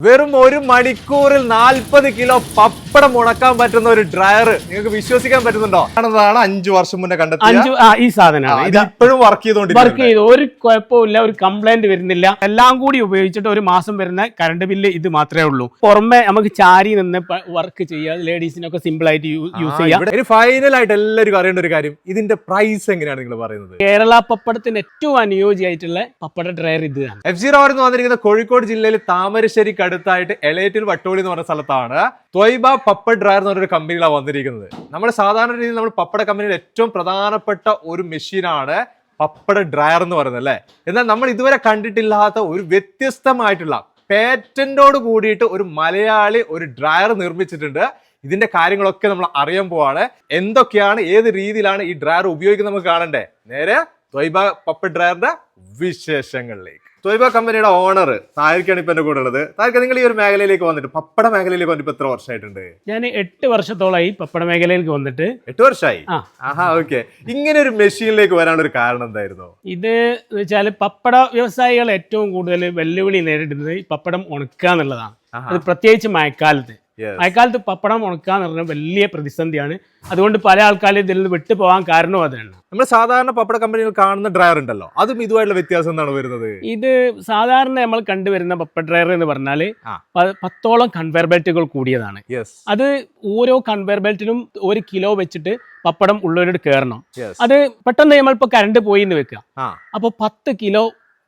വെറും ഒരു മണിക്കൂറിൽ നാൽപ്പത് കിലോ പപ്പടം മുണക്കാൻ പറ്റുന്ന ഒരു ഡ്രയർ നിങ്ങൾക്ക് വിശ്വസിക്കാൻ പറ്റുന്നുണ്ടോ? ആണെന്നതാണ് അഞ്ചു വർഷം മുന്നേ കണ്ടെത്തിയ അഞ്ചു ആ ഈ സാധനമാണ്. ഇത് ഇപ്പോഴും വർക്ക് വർക്ക് ചെയ്തു. ഒരു കുഴപ്പമില്ല ഒരു കംപ്ലൈന്റ് വരുന്നില്ല. എല്ലാം കൂടി ഉപയോഗിച്ചിട്ട് ഒരു മാസം വരുന്ന കറണ്ട് ബില്ല് ഇത് മാത്രമേ ഉള്ളൂ. പുറമെ നമുക്ക് ചാരി നിന്ന് വർക്ക് ചെയ്യാം. ലേഡീസിനൊക്കെ സിമ്പിൾ ആയിട്ട് യൂസ് ചെയ്യാം. ഫൈനൽ ആയിട്ട് എല്ലാവരും അറിയേണ്ട ഒരു കാര്യം ഇതിന്റെ പ്രൈസ് എങ്ങനെയാണ് നിങ്ങൾ പറയുന്നത്? കേരള പപ്പടത്തിന് ഏറ്റവും അനുയോജ്യമായിട്ടുള്ള പപ്പട ഡ്രയർ ഇതാണ് എഫ് സീറോ എന്ന് വന്നിരിക്കുന്ന കോഴിക്കോട് ജില്ലയിൽ താമരശ്ശേരിക്ക് അടുത്തായിട്ട് എളേറ്റിൽ വട്ടോളി എന്ന് പറഞ്ഞ സ്ഥലത്താണ്. ത്വയ്ബ പപ്പഡ് ഡ്രയർ എന്ന് പറഞ്ഞൊരു കമ്പനിയിലാണ് വന്നിരിക്കുന്നത്. നമ്മൾ സാധാരണ രീതിയിൽ നമ്മൾ പപ്പട കമ്പനിയുടെ ഏറ്റവും പ്രധാനപ്പെട്ട ഒരു മെഷീനാണ് പപ്പട ഡ്രയർ എന്ന് പറയുന്നത് അല്ലേ? എന്നാൽ നമ്മൾ ഇതുവരെ കണ്ടിട്ടില്ലാത്ത ഒരു വ്യത്യസ്തമായിട്ടുള്ള പേറ്റന്റോട് കൂടിയിട്ട് ഒരു മലയാളി ഒരു ഡ്രയർ നിർമ്മിച്ചിട്ടുണ്ട്. ഇതിന്റെ കാര്യങ്ങളൊക്കെ നമ്മൾ അറിയാൻ പോവാണ്. എന്തൊക്കെയാണ് ഏത് രീതിയിലാണ് ഈ ഡ്രയർ ഉപയോഗിക്കുന്നത് നമുക്ക് കാണണ്ടേ? നേരെ ത്വയ്ബ പപ്പ ഡ്രയറിന്റെ വിശേഷങ്ങളിലേക്ക്. ത്വയ്ബ കമ്പനിയുടെ ഓണർ താരിക്കാണ് ഇപ്പൊ എന്റെ കൂടെ ഉള്ളത്. താരിക്ക നിങ്ങൾ ഈ ഒരു മേഖലയിലേക്ക് വന്നിട്ട് പപ്പട മേഖലയിലേക്ക് വന്നിട്ട് എത്ര വർഷമായിട്ടുണ്ട്? ഞാൻ എട്ട് വർഷത്തോളമായി പപ്പട മേഖലയിലേക്ക് വന്നിട്ട്. എട്ട് വർഷമായി. ആഹാ ഓക്കെ ഇങ്ങനെ ഒരു മെഷീനിലേക്ക് വരാനുള്ള ഒരു കാരണം എന്തായിരുന്നു? ഇത് വെച്ചാൽ പപ്പട വ്യവസായികൾ ഏറ്റവും കൂടുതൽ വെല്ലുവിളി നേരിടുന്നത് പപ്പടം ഉണക്കുക എന്നുള്ളതാണ്. അത് പ്രത്യേകിച്ച് മഴക്കാലത്ത്. മഴക്കാലത്ത് പപ്പടം ഉണക്കുക എന്ന് പറഞ്ഞാൽ വലിയ പ്രതിസന്ധിയാണ്. അതുകൊണ്ട് പല ആൾക്കാരും ഇതിൽ നിന്ന് വിട്ടു പോകാൻ കാരണവും അതാണ്. നമ്മൾ സാധാരണ പപ്പട കമ്പനികൾ കാണുന്ന ഡ്രയർ ഉണ്ടല്ലോ. അതും ഇതുമായിട്ടുള്ള വ്യത്യാസം എന്താണ് വരുന്നത്? ഇത് സാധാരണ നമ്മൾ കണ്ടുവരുന്ന പപ്പ ഡ്രയർ എന്ന് പറഞ്ഞാൽ. പത്തോളം കൺവെയർ ബെൽറ്റുകൾ കൂടിയതാണ്. അത് ഓരോ കൺവെയർ ബെൽറ്റിലും ഒരു കിലോ വെച്ചിട്ട് പപ്പടം ഉള്ളവരോട് കയറണം അത് പെട്ടെന്ന് നമ്മളിപ്പോൾ കറണ്ട് പോയി എന്ന് വെക്കുക അപ്പൊ അപ്പോൾ പത്ത് കിലോ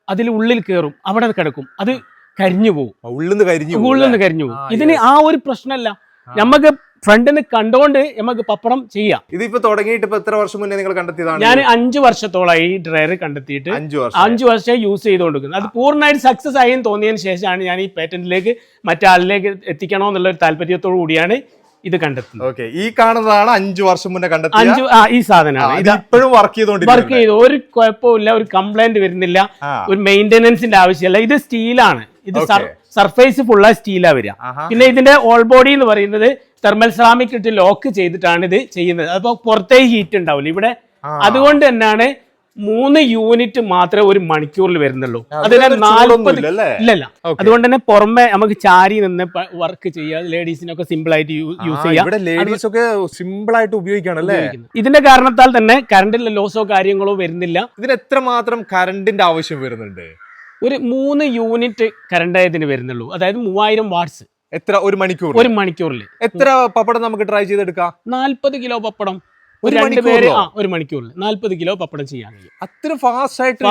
അതിൽ ഉള്ളിൽ കയറും അവിടെ കിടക്കും. അത് കരിഞ്ഞു പോകും. ഉള്ളിന്ന് കരിഞ്ഞു ഉള്ളിന്ന് ഉള്ളിൽ നിന്ന് കരിഞ്ഞു പോകും. ഇതിന് ആ ഒരു പ്രശ്നമല്ല. നമുക്ക് ഫ്രണ്ടിന് കണ്ടുകൊണ്ട് നമുക്ക് പപ്പടം ചെയ്യാം. ഇതിപ്പോ തുടങ്ങിയിട്ട് ഇപ്പൊ എത്ര വർഷം മുന്നേ നിങ്ങൾ കണ്ടെത്തിയതാണ്? ഞാൻ അഞ്ചു വർഷത്തോളമായി ഈ ഡ്രയർ കണ്ടെത്തിയിട്ട് അഞ്ചു വർഷം. അഞ്ചു വർഷം യൂസ് ചെയ്തുകൊണ്ടിരിക്കുന്നത് അത് പൂർണമായിട്ട് സക്സസ് ആയി എന്ന് തോന്നിയതിന് ശേഷമാണ് ഞാൻ ഈ പേറ്റന്റിലേക്ക് മറ്റാളിലേക്ക് എത്തിക്കണോ എന്നുള്ള ഒരു താല്പര്യത്തോടു കൂടിയാണ് ഇത് കണ്ടെത്തുന്നത് ഓക്കെ ഈ കാണുന്നതാണ് അഞ്ചു വർഷം മുന്നേ കണ്ടെത്തി അഞ്ചു ആ ഈ സാധനമാണ്. ഇത് ഇപ്പോഴും വർക്ക് വർക്ക് ചെയ്തുകൊണ്ടിരിക്കുന്നത് ചെയ്തു. ഒരു കുഴപ്പമില്ല ഒരു കംപ്ലൈന്റ് വരുന്നില്ല. ഒരു മെയിന്റനൻസിന്റെ ആവശ്യമില്ല. ഇത് സ്റ്റീലാണ് ഇത് സർഫേസ് ഫുള്ള സ്റ്റീലാ വരിക. പിന്നെ ഇതിന്റെ ഓൾ ബോഡി എന്ന് പറയുന്നത് തെർമൽ സെറാമിക് ഇട്ട് ലോക്ക് ചെയ്തിട്ടാണ് ഇത് ചെയ്യുന്നത്. അപ്പോൾ പുറത്തേ ഹീറ്റ് ഉണ്ടാവില്ല. ഇവിടെ അതുകൊണ്ട് തന്നെയാണ് മൂന്ന് യൂണിറ്റ് മാത്രമേ ഒരു മണിക്കൂറിൽ വരുന്നുള്ളൂ. അതിന് നാൽപ്പത് ഇല്ലല്ല അതുകൊണ്ട് തന്നെ പുറമെ നമുക്ക് ചാരി നിന്ന് വർക്ക് ചെയ്യാം. ലേഡീസിനൊക്കെ സിമ്പിൾ ആയിട്ട് യൂസ് ആ, ചെയ്യാം. ലേഡീസ് ഒക്കെ സിമ്പിൾ ആയിട്ട് ഉപയോഗിക്കണം അല്ലേ? ഇതിന്റെ കാരണത്താൽ തന്നെ കറണ്ടിന്റെ ലോസോ കാര്യങ്ങളോ വരുന്നില്ല. ഇതിന് എത്ര മാത്രം കറണ്ടിന്റെ ആവശ്യം വരുന്നുണ്ട്? ഒരു മൂന്ന് യൂണിറ്റ് കറണ്ട് ഇതിന് വരുന്നുള്ളൂ. അതായത് മൂവായിരം വാട്ട്സ് എത്ര? ഒരു മണിക്കൂർ ഒരു മണിക്കൂറിൽ. എത്ര പപ്പടം നമുക്ക് ട്രൈ ചെയ്തെടുക്കാം? നാൽപ്പത് കിലോ പപ്പടം. ഒരു ഒരു രണ്ട് പേര് മണിക്കൂറിലോ? ആ ഒരു മണിക്കൂറിൽ നാല്പത് കിലോ പപ്പടം ചെയ്യാൻ കഴിയും. അത്ര ഫാസ്റ്റ് ആയിട്ട്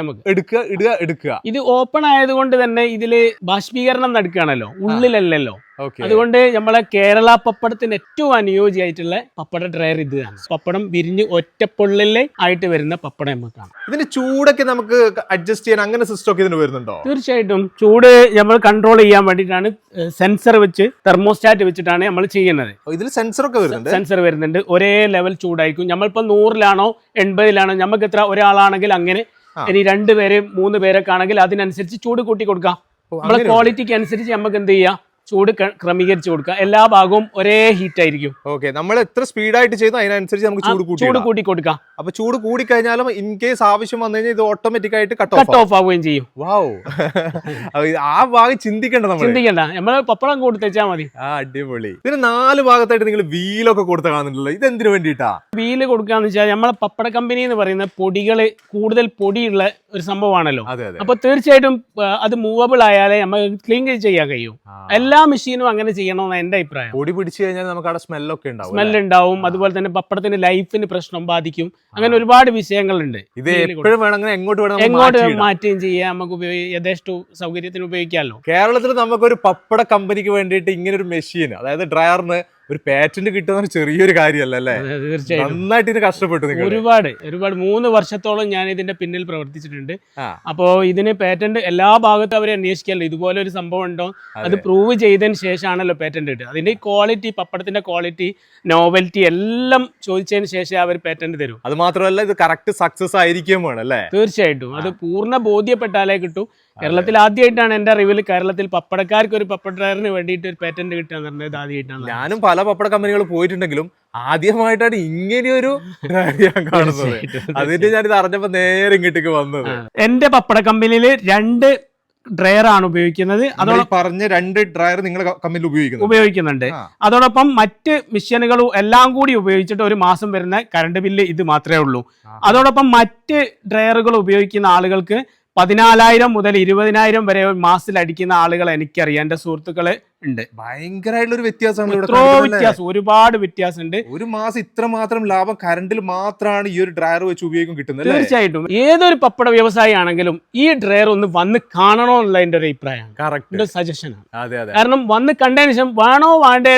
നമുക്ക്. എടുക്കുക ഇടുക എടുക്കുക. ഇത് ഓപ്പൺ ആയതുകൊണ്ട് തന്നെ ഇതിൽ ബാഷ്പീകരണം നടക്കുകയാണല്ലോ. ഉള്ളിലല്ലല്ലോ. അതുകൊണ്ട് നമ്മളെ കേരള പപ്പടത്തിന് ഏറ്റവും അനുയോജ്യമായിട്ടുള്ള പപ്പട ഡ്രയർ ഇതാണ് പപ്പടം വിരിഞ്ഞ് ഒറ്റപ്പൊള്ളിലെ ആയിട്ട് വരുന്ന പപ്പടം നമുക്കാണ് ഇതിന്റെ ചൂടൊക്കെ നമുക്ക് അഡ്ജസ്റ്റ് ചെയ്യാൻ അങ്ങനെ സിസ്റ്റം ഒക്കെ ഇതിന് വരുന്നുണ്ടോ? തീർച്ചയായിട്ടും. ചൂട് നമ്മൾ കൺട്രോൾ ചെയ്യാൻ വേണ്ടിയിട്ടാണ് സെൻസർ വെച്ച് തെർമോസ്റ്റാറ്റ് വെച്ചിട്ടാണ് നമ്മൾ ചെയ്യുന്നത്. ഇതിൽ സെൻസർ ഒക്കെ വരുന്നുണ്ട്? സെൻസർ വരുന്നുണ്ട്. ഒരേ ലെവൽ ചൂടായിരിക്കും. നമ്മളിപ്പോൾ നൂറിലാണോ എൺപതിലാണോ നമുക്ക് എത്ര ഒരാളാണെങ്കിൽ അങ്ങനെ. ഇനി രണ്ട് പേര് മൂന്ന് പേരൊക്കെ ആണെങ്കിൽ അതിനനുസരിച്ച് ചൂട് കൂട്ടി കൊടുക്കാം. നമ്മളെ ക്വാളിറ്റിക്ക് അനുസരിച്ച് നമുക്ക് എന്ത് ചെയ്യാം? ചൂട് ക്രമീകരിച്ചു കൊടുക്കുക. എല്ലാ ഭാഗവും ഒരേ ഹീറ്റ് ആയിരിക്കും. ഓക്കെ നമ്മൾ എത്ര സ്പീഡായിട്ട് ചെയ്തു അതിനനുസരിച്ച് നമുക്ക് ചൂട് കൂട്ടി ചൂട്. കൂട്ടി കൊടുക്കാം. അപ്പൊ ചൂട് കൂടി കഴിഞ്ഞാലും ഇൻ കേസ് ആവശ്യം വന്നു കഴിഞ്ഞാൽ ഇത് ഓട്ടോമാറ്റിക് ആയിട്ട് കട്ട് ഓഫ് ആവുകയും ചെയ്യും. വാവ് ആ ഭാഗം ചിന്തിക്കേണ്ട നമ്മൾ ചിന്തിക്കണ്ട. നമ്മൾ പപ്പടം കൊടുത്തേച്ചാ മതി. ആ അടിപൊളി. ഇതിന് നാല് ഭാഗത്തായിട്ട് നിങ്ങൾ വീലൊക്കെ കൊടുത്ത കാണുന്നുണ്ടല്ലോ. ഇത് എന്തിനു വേണ്ടിയിട്ടാ? വീൽ കൊടുക്കാന്ന് വെച്ചാൽ നമ്മളെ പപ്പട കമ്പനി എന്ന് പറയുന്ന പൊടികൾ കൂടുതൽ പൊടിയുള്ള ഒരു സംഭവമാണല്ലോ. അപ്പൊ തീർച്ചയായിട്ടും അത് മൂവബിൾ ആയാലേ നമ്മൾ ക്ലീൻ ചെയ്യാൻ കഴിയും. ആ. എല്ലാ മെഷീനും അങ്ങനെ ചെയ്യണമെന്ന് എന്റെ അഭിപ്രായം. പൊടി പിടിച്ചു കഴിഞ്ഞാൽ നമുക്ക് അവിടെ സ്മെല്ലൊക്കെ ഉണ്ടാവും സ്മെൽ ഉണ്ടാവും. അതുപോലെ തന്നെ പപ്പടത്തിന്റെ ലൈഫിന് പ്രശ്നം ബാധിക്കും. അങ്ങനെ ഒരുപാട് വിഷയങ്ങളുണ്ട്. ഇത് എപ്പോഴും വേണമെങ്കിൽ എങ്ങോട്ട് വേണം എങ്ങോട്ട്. മാറ്റുകയും ചെയ്യാം. നമുക്ക് യഥേഷ്ട സൗകര്യത്തിന് ഉപയോഗിക്കാമല്ലോ. കേരളത്തിൽ നമുക്കൊരു പപ്പട കമ്പനിക്ക് വേണ്ടിയിട്ട് ഇങ്ങനെ ഒരു മെഷീൻ അതായത് ഡ്രയറിന് ഒരു പാറ്റന്റ് കിട്ടുന്ന ചെറിയൊരു കാര്യമല്ല അല്ലേ? തീർച്ചയായും. നന്നായിട്ട് ഇത് കഷ്ടപ്പെട്ടു നിങ്ങൾ ഒരുപാട് ഒരുപാട്. മൂന്ന് വർഷത്തോളം ഞാൻ ഇതിന്റെ പിന്നിൽ പ്രവർത്തിച്ചിട്ടുണ്ട്. അപ്പോ അപ്പോൾ ഇതിന് പാറ്റന്റ് എല്ലാ ഭാഗത്തും അവർ അന്വേഷിക്കാമല്ലോ ഇതുപോലെ ഒരു സംഭവം ഉണ്ടോ? അത് പ്രൂവ് ചെയ്തതിന് ശേഷമാണല്ലോ പാറ്റന്റ് കിട്ടുക അതിന്റെ ക്വാളിറ്റി പപ്പടത്തിന്റെ ക്വാളിറ്റി നോവൽറ്റി എല്ലാം ചോദിച്ചതിന് ശേഷം അവർ പാറ്റന്റ് തരും. അത് മാത്രമല്ല ഇത് കറക്റ്റ് സക്സസ് ആയിരിക്കും വേണം അല്ലേ? തീർച്ചയായിട്ടും. അത് പൂർണ ബോധ്യപ്പെട്ടാലേ കിട്ടൂ. കേരളത്തിൽ ആദ്യമായിട്ടാണ് എന്റെ അറിവിൽ കേരളത്തിൽ പപ്പടക്കാർക്ക് ഒരു പപ്പട ഡ്രൈവറിന് വേണ്ടിയിട്ട് ഒരു പേറ്റന്റ് കിട്ടുക എന്ന് പറഞ്ഞത് ആദ്യമായിട്ടാണ് ഞാനും പല പപ്പട കമ്പനികൾ പോയിട്ടുണ്ടെങ്കിലും ആദ്യമായിട്ടാണ് ഇങ്ങനെയൊരു അതിന്റെ ഞാൻ കാണുന്നത്. ഞാനിത് അറിഞ്ഞപ്പോ നേരെ ഇങ്ങോട്ടേക്ക് വന്നത്. എന്റെ പപ്പട കമ്പനിയിൽ രണ്ട് ഡ്രയർ ആണ് ഉപയോഗിക്കുന്നത്. അതോടെ അതോടൊപ്പം പറഞ്ഞ രണ്ട് ഡ്രയർ നിങ്ങൾ കമ്പനിയിൽ ഉപയോഗിക്കുന്നു ഉപയോഗിക്കുന്നുണ്ട്. അതോടൊപ്പം മറ്റ് മെഷീനുകളും എല്ലാം കൂടി ഉപയോഗിച്ചിട്ട് ഒരു മാസം വരുന്ന കറണ്ട് ബില്ല് ഇത് മാത്രമേ ഉള്ളൂ. അതോടൊപ്പം മറ്റ് ഡ്രയറുകൾ ഉപയോഗിക്കുന്ന ആളുകൾക്ക് പതിനാലായിരം മുതൽ ഇരുപതിനായിരം വരെ മാസത്തിൽ അടിക്കുന്ന ആളുകൾ എനിക്കറിയാം. എന്റെ സുഹൃത്തുക്കൾ ഉണ്ട്. ഭയങ്കരമായിട്ടുള്ള ഒരു വ്യത്യാസമാണ് ഇവിടെ? വ്യത്യാസം ഒരുപാട് വ്യത്യാസമുണ്ട്. ഒരു മാസം ഇത്ര മാത്രം ലാഭം കറണ്ടിൽ മാത്രമാണ് ഈ ഒരു ഡ്രയർ വെച്ച് ഉപയോഗിക്കും കിട്ടുന്നത്? തീർച്ചയായിട്ടും. ഏതൊരു പപ്പട വ്യവസായി ആണെങ്കിലും ഈ ഡ്രയർ ഒന്ന് വന്ന് കാണണോ എന്നുള്ള എന്റെ ഒരു അഭിപ്രായമാണ്. കറക്റ്റ് സജഷൻ സജഷനാണ് അതെ അതെ. കാരണം വന്ന് കണ്ടതിന് ശേഷം വേണോ വേണ്ടേ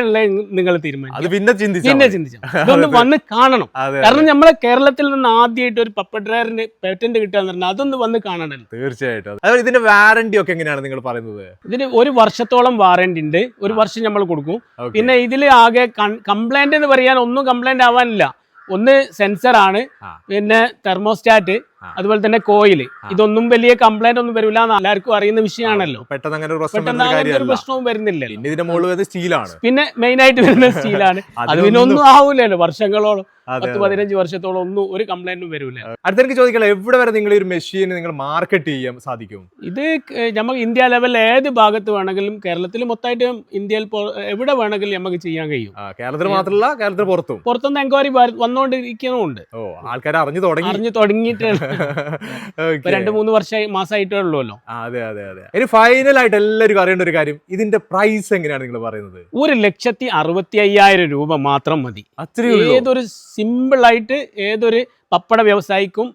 നിങ്ങൾ തീരുമാനിക്കും അത് പിന്നെ ചിന്തിച്ചാ പിന്നെ മതി. ചിന്തിച്ചു ഇതൊന്ന് വന്ന് കാണണം. കാരണം നമ്മളെ കേരളത്തിൽ നിന്ന് ആദ്യമായിട്ട് ഒരു പപ്പ ഡ്രയറിന് പേറ്റന്റ് കിട്ടുക പറഞ്ഞാൽ അതൊന്ന് വന്ന് കാണണല്ലോ തീർച്ചയായിട്ടും. ഇതിന്റെ വാറന്റി ഒക്കെ എങ്ങനെയാണ് നിങ്ങൾ പറയുന്നത്? ഇതിന് ഒരു വർഷത്തോളം വാറന്റി ഉണ്ട്. ഒരു വർഷം നമ്മൾ കൊടുക്കും. പിന്നെ ഇതിൽ ആകെ കംപ്ലൈന്റ് എന്ന് പറയാൻ ഒന്നും കംപ്ലൈന്റ് ആവാനില്ല. ഒന്ന് സെൻസർ ആണ്. പിന്നെ തെർമോസ്റ്റാറ്റ്. അതുപോലെ തന്നെ കോയിൽ. ഇതൊന്നും വലിയ കംപ്ലൈന്റ് ഒന്നും വരില്ല എന്ന് എല്ലാവർക്കും അറിയുന്ന വിഷയമാണല്ലോ. പെട്ടെന്ന് അങ്ങനെ ഒരു പ്രശ്നവും വരുന്നില്ല സ്റ്റീലാണ് പിന്നെ മെയിൻ ആയിട്ട് വരുന്ന സ്റ്റീലാണ് അത് പിന്നെ ഒന്നും ആവൂലല്ലോ. വർഷങ്ങളോളം പത്ത് പതിനഞ്ച് വർഷത്തോളം ഒന്നും ഒരു കംപ്ലൈന്റും വരൂല. അടുത്തെനിക്ക് ചോദിക്കാം എവിടെ വരെ നിങ്ങൾ ഒരു മെഷീൻ നിങ്ങൾ മാർക്കറ്റ് ചെയ്യാൻ സാധിക്കും? ഇത് നമുക്ക് ഇന്ത്യ ലെവലിൽ ഏത് ഭാഗത്ത് വേണമെങ്കിലും കേരളത്തിൽ മൊത്തമായിട്ട് ഇന്ത്യയിൽ എവിടെ വേണമെങ്കിലും നമുക്ക് ചെയ്യാൻ കഴിയും. കേരളത്തിൽ മാത്രമല്ല കേരളത്തിൽ പുറത്തും. പുറത്തുനിന്ന് എൻക്വയറി വന്നുകൊണ്ടിരിക്കുന്നുണ്ട് ഓ ആൾക്കാർ അറിഞ്ഞു തുടങ്ങി. അറിഞ്ഞു തുടങ്ങിയിട്ട് Okay. ഇപ്പൊ രണ്ട് മൂന്ന് വർഷ മാസമായിട്ടേ ഉള്ളൂല്ലോ അതെ അതെ അതെ. ഇനി ഫൈനൽ ആയിട്ട് എല്ലാവരും അറിയേണ്ട ഒരു കാര്യം ഇതിന്റെ പ്രൈസ് എങ്ങനെയാണ് നിങ്ങൾ പറയുന്നത്? ഒരു ലക്ഷത്തി അറുപത്തി അയ്യായിരം രൂപ മാത്രം മതി. ഏതൊരു സിമ്പിൾ ആയിട്ട് ഏതൊരു പപ്പട വ്യവസായിക്കും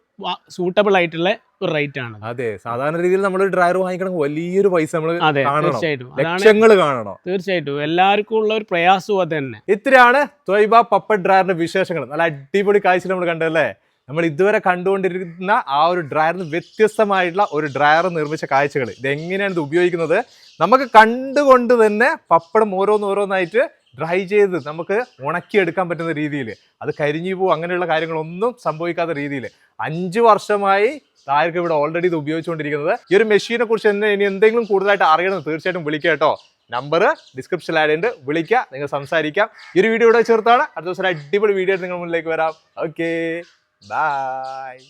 സൂട്ടബിൾ ആയിട്ടുള്ള ഒരു റേറ്റ് ആണ് അതെ സാധാരണ രീതിയിൽ നമ്മൾ ഡ്രൈവർ വാങ്ങിക്കണമെങ്കിൽ വലിയൊരു പൈസ നമ്മൾ തീർച്ചയായിട്ടും. ലക്ഷങ്ങൾ കാണണം. തീർച്ചയായിട്ടും. എല്ലാവർക്കും ഉള്ള ഒരു പ്രയാസവും അത് തന്നെ ഇത്രയാണ് ത്വയ്ബ പപ്പ ഡ്രയറിന്റെ വിശേഷങ്ങൾ. നല്ല അടിപൊളി കാഴ്ച നമ്മൾ കണ്ടല്ലേ നമ്മൾ ഇതുവരെ കണ്ടുകൊണ്ടിരുന്ന ആ ഒരു ഡ്രയറിന് വ്യത്യസ്തമായിട്ടുള്ള ഒരു ഡ്രയർ നിർമ്മിച്ച കാഴ്ചകൾ. ഇതെങ്ങനെയാണ് ഇത് ഉപയോഗിക്കുന്നത്? നമുക്ക് കണ്ടുകൊണ്ട് തന്നെ പപ്പടം ഓരോന്നോരോന്നായിട്ട് ഡ്രൈ ചെയ്ത് നമുക്ക് ഉണക്കിയെടുക്കാൻ പറ്റുന്ന രീതിയിൽ. അത് കരിഞ്ഞു പോകും അങ്ങനെയുള്ള കാര്യങ്ങളൊന്നും സംഭവിക്കാത്ത രീതിയിൽ. അഞ്ച് വർഷമായി താരക്ക് ഇവിടെ ഓൾറെഡി ഇത് ഉപയോഗിച്ചുകൊണ്ടിരിക്കുന്നത്. ഈ ഒരു മെഷീനെ കുറിച്ച് തന്നെ ഇനി എന്തെങ്കിലും കൂടുതലായിട്ട് അറിയണം തീർച്ചയായിട്ടും വിളിക്കുക കേട്ടോ. നമ്പർ ഡിസ്ക്രിപ്ഷനിൽ ആഡ് ഉണ്ട്. വിളിക്കുക നിങ്ങൾ സംസാരിക്കാം. ഈ ഒരു വീഡിയോ ഇവിടെ ചേർത്താണ് അടുത്ത ദിവസം അടിപൊളി വീഡിയോ നിങ്ങൾ മുന്നിലേക്ക് വരാം. Okay Bye.